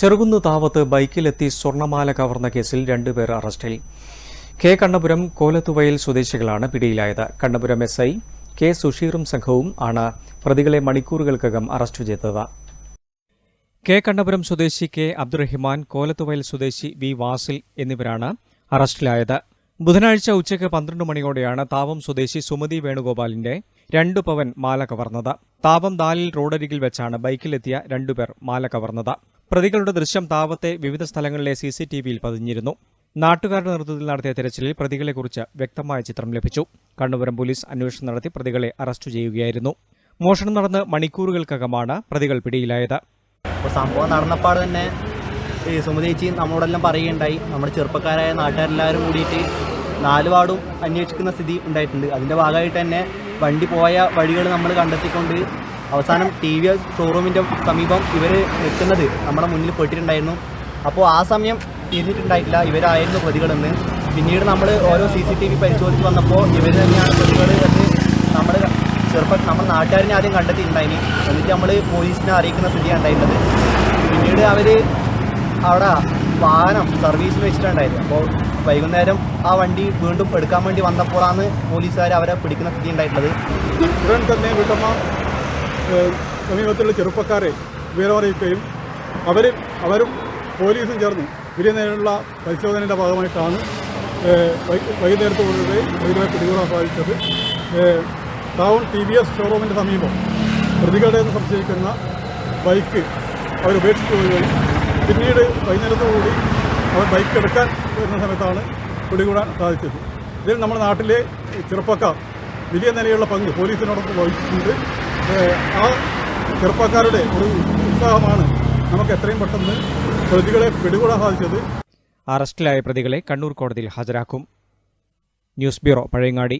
ചെറുകുന്ന് താവത്ത് ബൈക്കിലെത്തി സ്വർണമാല കവർന്ന കേസിൽ രണ്ടുപേർ അറസ്റ്റിൽ. കെ കണ്ണപുരം കോലത്തുവയൽ സ്വദേശികളാണ് പിടിയിലായത്. കണ്ണപുരം എസ് ഐ കെ സുഷീറും സംഘവും ആണ് പ്രതികളെ മണിക്കൂറുകൾക്കകം അറസ്റ്റ് ചെയ്തത്. കെ കണ്ണപുരം സ്വദേശി കെ അബ്ദുറഹിമാൻ കോലത്തുവയൽ സ്വദേശി വി വാസിൽ എന്നിവരാണ് അറസ്റ്റിലായത്. ബുധനാഴ്ച ഉച്ചയ്ക്ക് പന്ത്രണ്ട് മണിയോടെയാണ് താവം സ്വദേശി സുമതി വേണുഗോപാലിന്റെ രണ്ടു പവൻ മാല കവർന്നത്. താവം ദാലിൽ റോഡരികിൽ വെച്ചാണ് ബൈക്കിലെത്തിയ രണ്ടുപേർ മാല കവർന്നത്. പ്രതികളുടെ ദൃശ്യം താവത്തെ വിവിധ സ്ഥലങ്ങളിലെ സി സി ടി വിയിൽ പതിഞ്ഞിരുന്നു. നാട്ടുകാരുടെ നേതൃത്വത്തിൽ നടത്തിയ തെരച്ചിലിൽ പ്രതികളെക്കുറിച്ച് വ്യക്തമായ ചിത്രം ലഭിച്ചു. കണ്ണപുരം പോലീസ് അന്വേഷണം നടത്തി പ്രതികളെ അറസ്റ്റ് ചെയ്യുകയായിരുന്നു. മോഷണം നടന്ന് മണിക്കൂറുകൾക്കകമാണ് പ്രതികൾ പിടിയിലായത്. സംഭവം നടന്നപ്പാട് തന്നെ ഈ സുമതേച്ചി നമ്മളോടെല്ലാം പറയുകയുണ്ടായി. നമ്മുടെ ചെറുപ്പക്കാരായ നാട്ടുകാരെല്ലാവരും കൂടിയിട്ട് നാല് അന്വേഷിക്കുന്ന സ്ഥിതി ഉണ്ടായിട്ടുണ്ട്. അതിന്റെ ഭാഗമായിട്ട് തന്നെ വണ്ടി പോയ വഴികൾ നമ്മൾ കണ്ടെത്തിക്കൊണ്ട് അവസാനം ടി വി ഷോറൂമിന്റെ സമീപം ഇവർ നിൽക്കുന്നത് നമ്മുടെ മുന്നിൽ പെട്ടിട്ടുണ്ടായിരുന്നു. അപ്പോൾ ആ സമയം തിരിഞ്ഞിട്ടുണ്ടായിട്ടില്ല. ഇവരായിരുന്നു പ്രതികളെന്ന്. പിന്നീട് നമ്മൾ ഓരോ സി സി ടി വി പരിശോധിച്ച് വന്നപ്പോൾ ഇവർ തന്നെയാണ് പ്രതികൾ എന്ന് നമ്മൾ ചെറുപ്പം നമ്മൾ നാട്ടുകാരനെ ആദ്യം കണ്ടെത്തിയിട്ടുണ്ടായിരുന്നു എന്നിട്ട് നമ്മൾ പോലീസിനെ അറിയിക്കുന്ന സ്ഥിതിയാണ് ഉണ്ടായിരുന്നത്. പിന്നീട് അവർ അവിടെ വാഹനം സർവീസിൽ വെച്ചിട്ടുണ്ടായിരുന്നു അപ്പോൾ വൈകുന്നേരം ആ വണ്ടി വീണ്ടും എടുക്കാൻ വേണ്ടി വന്നപ്പോഴാണ് പോലീസുകാർ അവരെ പിടിക്കുന്ന സ്ഥിതി ഉണ്ടായിട്ടുള്ളത്. ഉടൻ തന്നെ വീട്ടമ്മ സമീപത്തുള്ള ചെറുപ്പക്കാരെ വിവരമറിയിക്കുകയും അവർ അവരും പോലീസും ചേർന്ന് വലിയ നേരിലുള്ള പരിശോധനയുടെ ഭാഗമായിട്ടാണ് വൈകുന്നേരത്ത് വൈകുന്നേരത്തോടുകൂടി പ്രതികളെ പിടികൂടാൻ സാധിച്ചത്. ടൗൺ ടി വി എസ് ഷോറൂമിന്റെ സമീപം പ്രതികളുടെ സംശയിക്കുന്ന ബൈക്ക് അവർ ഉപേക്ഷിച്ചു പോവുകയും പിന്നീട് വൈകുന്നേരത്തോടുകൂടി അവർ ബൈക്ക് എടുക്കാൻ വരുന്ന സമയത്താണ് പിടികൂടാൻ സാധിച്ചത്. ഇതിൽ നമ്മുടെ നാട്ടിലെ ചെറുപ്പക്കാർ വലിയ നിലയുള്ള പങ്ക് പോലീസിനോടൊപ്പം വഹിച്ചിട്ടുണ്ട്. ആ ചെറുപ്പക്കാരുടെ ഒരു ഉത്സാഹമാണ് നമുക്ക് എത്രയും പെട്ടെന്ന് പ്രതികളെ പിടികൂടാൻ സാധിച്ചത്. അറസ്റ്റിലായ പ്രതികളെ കണ്ണൂർ കോടതിയിൽ ഹാജരാക്കും. News bureau Pazhayangadi.